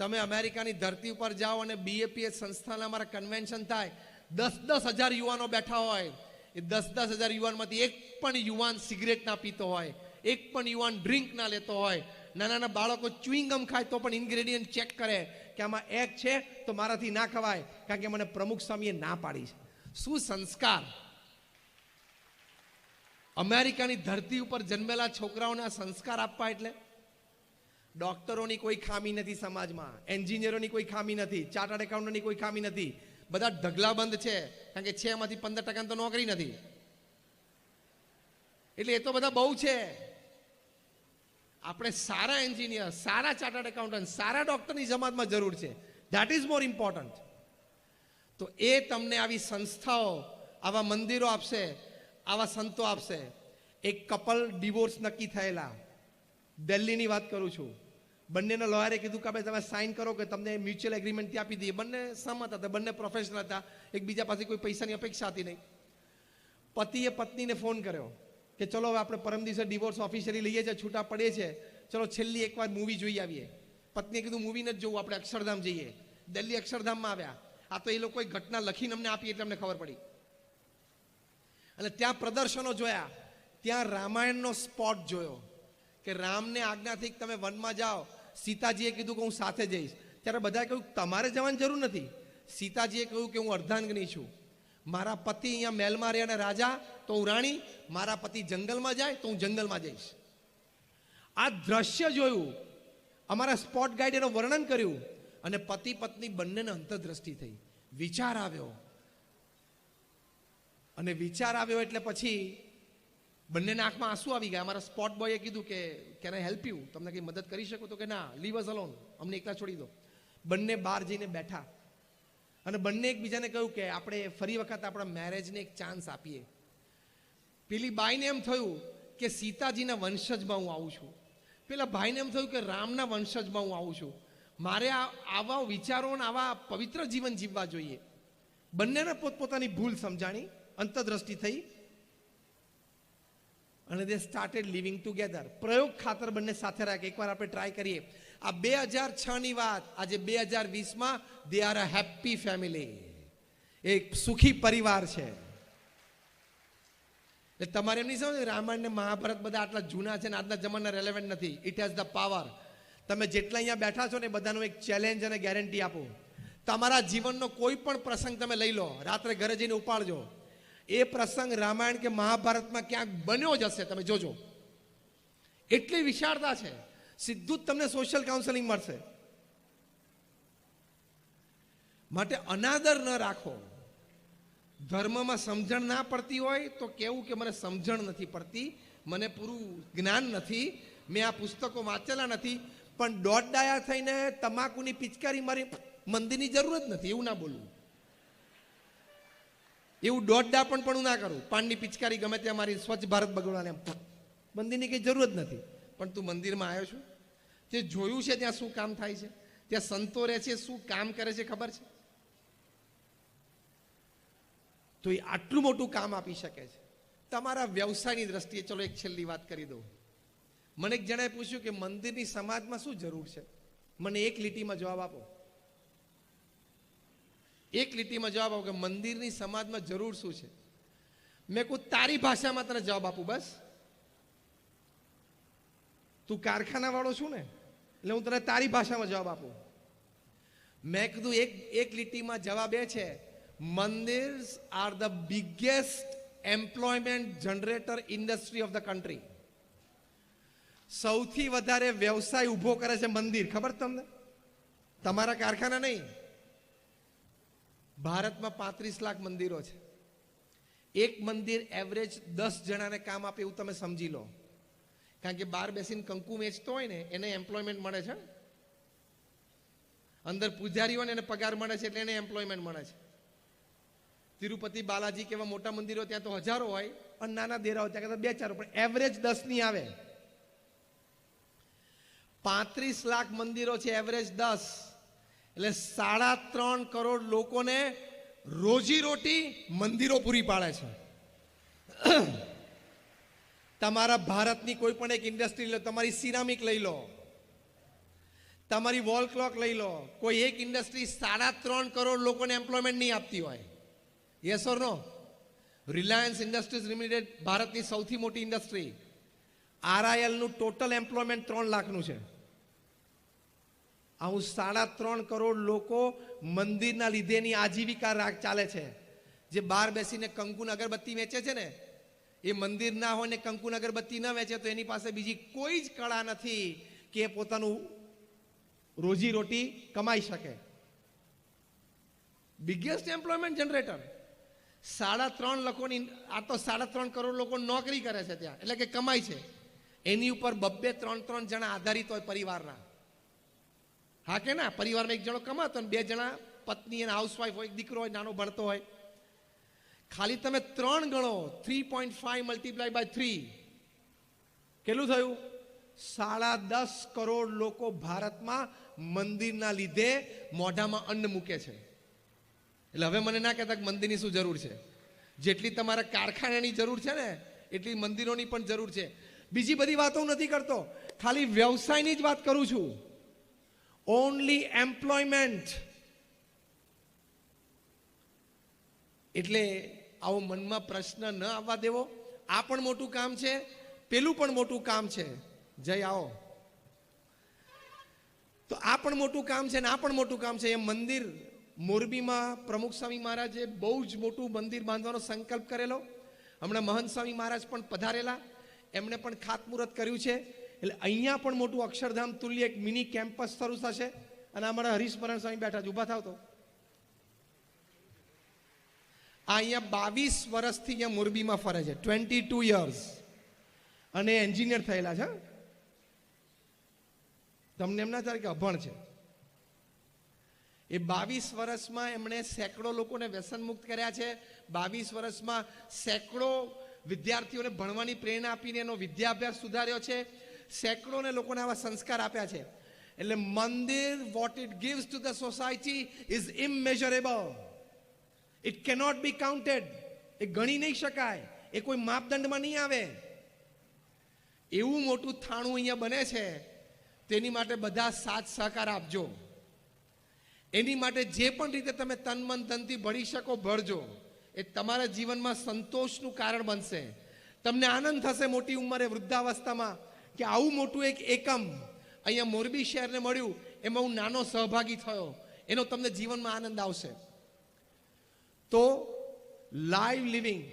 તમે અમેરિકાની ધરતી ઉપર જાઓ અને બીએપીએસ સંસ્થાના અમારા કન્વેન્શન થાય, દસ દસ હજાર યુવાનો બેઠા હોય. એ દસ દસ હજાર યુવાનમાંથી એક પણ યુવાન સિગરેટ ના પીતો હોય, એક પણ યુવાન ડ્રિંક ના લેતો હોય. નાના નાના બાળકો ચ્યુઈંગમ ખાય તો પણ ઇન્ગ્રેડિયન્ટ ચેક કરે કે આમાં એક છે તો મારાથી ના ખવાય, કારણ કે મને પ્રમુખ સ્વામીએ ના પાડી છે. શું સંસ્કાર? અમેરિકાની ધરતી ઉપર જન્મેલા છોકરાઓને આ સંસ્કાર આપવા એટલે? ડોક્ટરોની કોઈ ખામી નથી સમાજમાં, એન્જિનિયરોની કોઈ ખામી નથી, ચાર્ટર્ડ એકાઉન્ટની કોઈ ખામી નથી. બધા ઢગલાબંધ છે, કારણ કે છે એમાંથી પંદર ટકા તો નોકરી નથી. એટલે એ તો બધા બહુ છે. આપણે સારા એન્જિનિયર, સારા ચાર્ટર્ડ એકાઉન્ટન્ટ, સારા ડોક્ટરની જમાતમાં જરૂર છે. ધેટ ઇઝ મોર ઇમ્પોર્ટન્ટ તો એ તમને આવી સંસ્થાઓ, આવા મંદિરો આપશે, આવા સંતો આપશે. એક કપલ ડિવોર્સ નક્કી થયેલા. દિલ્હીની વાત કરું છું. બંનેના લોયરે કીધું કે ભાઈ તમે સાઇન કરો કે તમને મ્યુચ્યુઅલ એગ્રીમેન્ટ આપી દઈએ. બંને સહમત હતા, બંને પ્રોફેશનલ હતા. એકબીજા પાસે કોઈ પૈસાની અપેક્ષા હતી નહીં. પતિએ પત્નીને ફોન કર્યો કે ચલો હવે આપણે પરમ દિવસે ડિવોર્સ ઓફિશિયલી લઈએ છીએ, છૂટા પડીએ છે. ચલો છેલ્લી એકવાર મૂવી જોઈ આવીએ. પત્નીએ કીધું મૂવી નથી જોવું, આપણે અક્ષરધામ જઈએ. દિલ્હી અક્ષરધામમાં આવ્યા. આ તો એ લોકોએ ઘટના લખીને અમને આપી એટલે અમને ખબર પડી. અને ત્યાં પ્રદર્શનો જોયા. ત્યાં રામાયણનો સ્પોટ જોયો. કે રામને આજ્ઞાથી તમે વનમાં જાઓ. સીતાજીએ કીધું કે હું સાથે જઈશ. ત્યારે બધાએ કહ્યું, તમારે જવાની જરૂર નથી. સીતાજીએ કહ્યું કે, હું અર્ધાંગની છું. મારા પતિ અહીંયા મહેલમાં રહે અને રાજા, તો હું રાણી. મારા પતિ જંગલમાં જાય, તો હું જંગલમાં જઈશ. આ દ્રશ્ય જોયું. અમારા સ્પોટ ગાઈડ એનું વર્ણન કર્યું અને પતિ પત્ની બંનેને અંતરદ્રષ્ટિ થઈ. વિચાર આવ્યો. અને વિચાર આવ્યો એટલે પછી બંનેના આંખમાં આંસુ આવી ગયા. અમારા સ્પોટ બોયે કીધું કે કેન આઈ હેલ્પ યુ તમને કંઈ મદદ કરી શકો? તો કે, ના લીવ અસ અલોન અમને એકલા છોડી દો. બંને બહાર જઈને બેઠા. અને બંને એકબીજાને કહ્યું કે, આપણે ફરી વખત આપણા મેરેજને એક ચાન્સ આપીએ. પેલી બાઈને એમ થયું કે, સીતાજીના વંશજમાં હું આવું છું. પેલા ભાઈને એમ થયું કે, રામના વંશજમાં હું આવું છું. મારે આ, આવા વિચારો અને આવા પવિત્ર જીવન જીવવા જોઈએ. બંનેને પોતપોતાની ભૂલ સમજાણી, અંતરદ્રષ્ટિ થઈ. અને દે સ્ટાર્ટેડ લિવિંગ ટુગેધર પ્રયોગ ખાતર બંને સાથે રાખે. એકવાર આપણે ટ્રાય કરીએ. આ બે હજાર છ ની વાત. આજે બે હજાર વીસમાં they are a happy family એક સુખી પરિવાર છે. એટલે તમારે એમ નહીં સમજ રામાયણ ને મહાભારત બધા આટલા જૂના છે ને આજના જમાના રેલેવન્ટ નથી. ઇટ હેઝ ધ પાવર તમે જેટલા અહીંયા બેઠા છો ને બધાનું એક ચેલેન્જ અને ગેરંટી આપો. તમારા જીવનનો કોઈ પણ પ્રસંગ તમે લઈ લો. રાત્રે ઘરે જઈને ઉપાડજો. એ પ્રસંગ રામાયણ કે મહાભારતમાં ક્યાંક બન્યો જ હશે, તમે જોજો. એટલી વિશાળતા છે. સીધું જ તમને સોશિયલ કાઉન્સેલિંગ મળશે. માટે અનાદર ન રાખો. ધર્મમાં સમજણ ના પડતી હોય તો કેવું કે મને સમજણ નથી પડતી, મને પૂરું જ્ઞાન નથી, મેં આ પુસ્તકો વાંચેલા નથી, પણ દોઢ ડાયા થઈને તમાકુની પિચકારી મારી, મંદિરની જરૂર જ નથી, એવું ના બોલવું એવું દોઢ પણ પણ ના કરું. પાનની પિચકારી ગમે ત્યાં મારી સ્વચ્છ ભારત બગડવાને મંદિરની કંઈ જરૂર જ નથી. પણ તું મંદિરમાં આવ્યો છું. જે જોયું છે ત્યાં શું કામ થાય છે? ત્યાં સંતો રહે છે, શું કામ કરે છે ખબર છે? તો એ આટલું મોટું કામ આપી શકે છે. તમારા વ્યવસાયની દ્રષ્ટિએ ચલો એક છેલ્લી વાત કરી દઉં. મને એક જણાએ પૂછ્યું કે મંદિરની સમાજમાં શું જરૂર છે? મને એક લીટીમાં જવાબ આપો. એક લીટીમાં જવાબ આપો કે મંદિરની સમાજમાં જરૂર શું છે? મેં કહું, તારી ભાષામાં તને જવાબ આપું, બસ. તું કારખાના વાળો છું ને, એટલે હું તને તારી ભાષામાં જવાબ આપું. મેં કીધું, એક એક લીટીમાં જવાબ એ છે મંદિર are the biggest employment generator industry of the country. સૌથી વધારે વ્યવસાય ઊભો કરે છે મંદિર. ખબર તમને? તમારા કારખાના નહીં. ભારતમાં પાંત્રીસ લાખ મંદિરો છે. એક મંદિર એવરેજ દસ જણાને કામ આપે એવું તમે સમજી લો. કારણ કે બહાર બેસીને કંકુ વેચતો હોય ને, એને એમ્પ્લોયમેન્ટ મળે છે. અંદર પૂજારીઓને એને પગાર મળે છે એટલે એને એમ્પ્લોયમેન્ટ મળે છે. તિરુપતિ બાલાજી કેવા મોટા મંદિરો ત્યાં તો હજારો હોય અને નાના દેરા હોય ત્યાં કરતા બે ચાર પણ એવરેજ દસની આવે. પાંત્રીસ લાખ મંદિરો છે એવરેજ દસ. એટલે સાડા ત્રણ કરોડ લોકોને રોજી રોટી મંદિરો પૂરી પાડે છે. તમારા ભારતની કોઈ પણ એક ઇન્ડસ્ટ્રી લો, તમારી સિરામિક લઈ લો, તમારી વોલ ક્લોક લઈ લો, કોઈ એક ઇન્ડસ્ટ્રી સાડા ત્રણ કરોડ લોકોને એમ્પ્લોયમેન્ટ નહીં આપતી હોય. Yes or no Reliance Industries Limited ભારતની સૌથી મોટી ઇન્ડસ્ટ્રી. આરઆઈએલનું ટોટલ એમ્પ્લોયમેન્ટ ત્રણ લાખનું છે. આવું સાડા ત્રણ કરોડ લોકો મંદિરના લીધેની આજીવિકા રાખ ચાલે છે. જે બહાર બેસીને કંકુન અગરબત્તી વેચે છે ને, એ મંદિર ના હોય ને કંકુન અગરબત્તી ન વેચે તો એની પાસે બીજી કોઈ જ કળા નથી કે એ પોતાનું રોજી રોટી કમાઈ શકે. બિગેસ્ટ એમ્પ્લોયમેન્ટ જનરેટર સાડા ત્રણ લોકોની, આ તો સાડા ત્રણ કરોડ લોકો નોકરી કરે છે ત્યાં, એટલે કે કમાય છે. એની ઉપર બબ્બે ત્રણ ત્રણ જણા આધારિત હોય પરિવારના. હા કે ના? પરિવારમાં એક જણો કમાતો અને બે જણા પત્ની અને હાઉસવાઈફ હોય દીકરો હોય, નાનો ભણતો હોય. ખાલી તમે ત્રણ ગણો three point five multiply by three કેટલું થયું? સાડા દસ કરોડ લોકો ભારતમાં મંદિરના લીધે મોઢામાં અન્ન મૂકે છે. એટલે હવે મને ના કહેતા કે મંદિરની શું જરૂર છે? જેટલી તમારા કારખાનાની જરૂર છે ને, એટલી મંદિરોની પણ જરૂર છે. બીજી બધી વાતો નથી કરતો. ખાલી વ્યવસાયની જ વાત કરું છું. ઓનલી એમ્પ્લોયમેન્ટ એટલે આવો મનમાં પ્રશ્ન ન આવવા દેવો. આ પણ મોટું કામ છે, પેલું પણ મોટું કામ છે. જય આવો. તો આ પણ મોટું કામ છે ને આ પણ મોટું કામ છે. એ મંદિર મોરબીમાં પ્રમુખ સ્વામી મહારાજે બહુ જ મોટું મંદિર બાંધવાનો સંકલ્પ કરેલો. હમણાં મહંત સ્વામી મહારાજ પણ પધારેલા. એમણે પણ ખાતમુહૂર્ત કર્યું છે. એટલે અહીંયા પણ મોટું અક્ષરધામ તુલ્ય એક મિની કેમ્પસ શરૂ થશે અને અમારા હરીશમરણ સ્વામી બેઠા ઊભા થાવ તો. આ અહીંયા બાવીસ વર્ષથી અહીંયા મોરબીમાં ફરે છે, ટ્વેન્ટી ટુ યર્સ. અને એન્જિનિયર થયેલા છે તમને એમના તરીકે અભણ છે. એ બાવીસ વર્ષમાં એમણે સેંકડો લોકોને વ્યસન મુક્ત કર્યા છે. બાવીસ વર્ષમાં સેંકડો વિદ્યાર્થીઓને ભણવાની પ્રેરણા આપીને એનો વિદ્યાભ્યાસ સુધાર્યો છે. સેંકડોને લોકોને આવા સંસ્કાર આપ્યા છે. એટલે મંદિર what it gives to the society is immeasurable it cannot be counted એ ગણી નહીં શકાય. એ કોઈ માપદંડમાં નહીં આવે. એવું મોટું થાણું અહીંયા બને છે, તેની માટે બધા સાથ સહકાર આપજો. એની માટે જે પણ રીતે તમે તન મન ધનથી ભળી શકો ભરજો એ તમારા જીવનમાં સંતોષનું કારણ બનશે. તમને આનંદ થશે મોટી ઉંમરે વૃદ્ધાવસ્થામાં. કે આવું મોટું એક એકમ અહીંયા મોરબી શહેરને મળ્યું, એમાં હું નાનો સહભાગી થયો. એનો તમને જીવનમાં આનંદ આવશે. તો લાઈવ લિવિંગ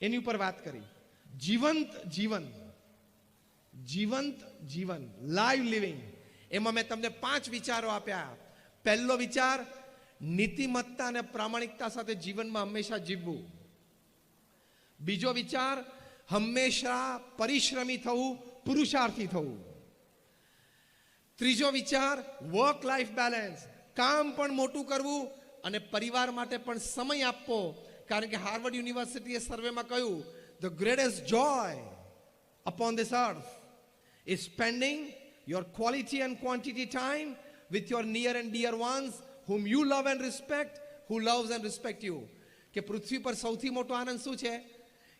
એની ઉપર વાત કરી. જીવંત જીવન જીવંત જીવન લાઈવ લિવિંગ એમાં મેં તમને પાંચ વિચારો આપ્યા. પહેલો વિચાર, નીતિમત્તા અને પ્રામાણિકતા સાથે જીવનમાં હંમેશા જીવવું. બીજો વિચાર, હંમેશા પરિશ્રમી થવું પુરુષાર્થી થવું. ત્રીજો વિચાર વર્ક લાઈફ બેલેન્સ કામ પણ મોટું કરવું અને પરિવાર માટે પણ સમય આપવો. કારણ કે હાર્વર્ડ યુનિવર્સિટીએ સર્વેમાં કહ્યું the greatest joy upon this earth is spending your quality and quantity time with your near and dear ones whom you love and respect who loves and respects you કે પૃથ્વી પર સૌથી મોટો આનંદ શું છે?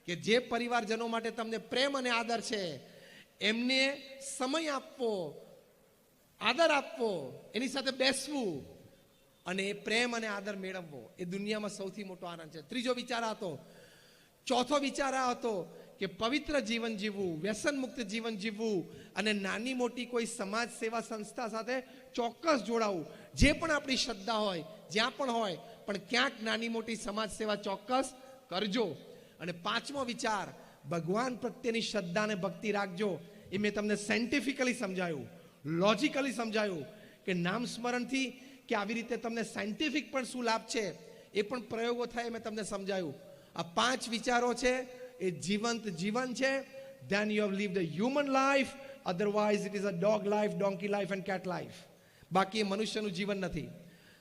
કે જે પરિવારજનો માટે તમને પ્રેમ અને આદર છે એમને સમય આપવો, આદર આપવો, એની સાથે બેસવું અને એ પ્રેમ અને આદર મેળવવો. એ દુનિયામાં સૌથી મોટો આનંદ છે. ત્રીજો વિચાર હતો, ચોથો વિચાર આ હતો કે પવિત્ર જીવન જીવવું, વ્યસન મુક્ત જીવન જીવવું અને નાની મોટી કોઈ સમાજ સેવા સંસ્થા સાથે ચોક્કસ જોડાવું. જે પણ આપણી શ્રદ્ધા હોય, જ્યાં પણ હોય, પણ ક્યાંક નાની મોટી સમાજ સેવા ચોક્કસ કરજો. અને પાંચમો વિચાર ભગવાન પ્રત્યેની શ્રદ્ધા અને ભક્તિ રાખજો. એ મેં તમને સાયન્ટિફિકલી સમજાયું લોજિકલી સમજાયું કે નામ સ્મરણથી કે આવી રીતે તમને સાયન્ટિફિક પણ શું લાભ છે એ પણ પ્રયોગો થાય મેં તમને સમજાયું. આ પાંચ વિચારો છે, એ જીવંત જીવન છે. Then you have live the human life otherwise it is a dog life donkey life and cat life બાકી એ મનુષ્યનું જીવન નથી.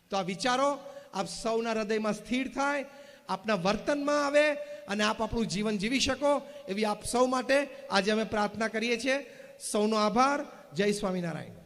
તો આ વિચારો આપ સૌના હૃદયમાં સ્થિર થાય, આપના વર્તનમાં આવે અને આપ આપણું જીવન જીવી શકો એવી આપ સૌ માટે આજે અમે પ્રાર્થના કરીએ છીએ. સૌનો આભાર. જય સ્વામિનારાયણ.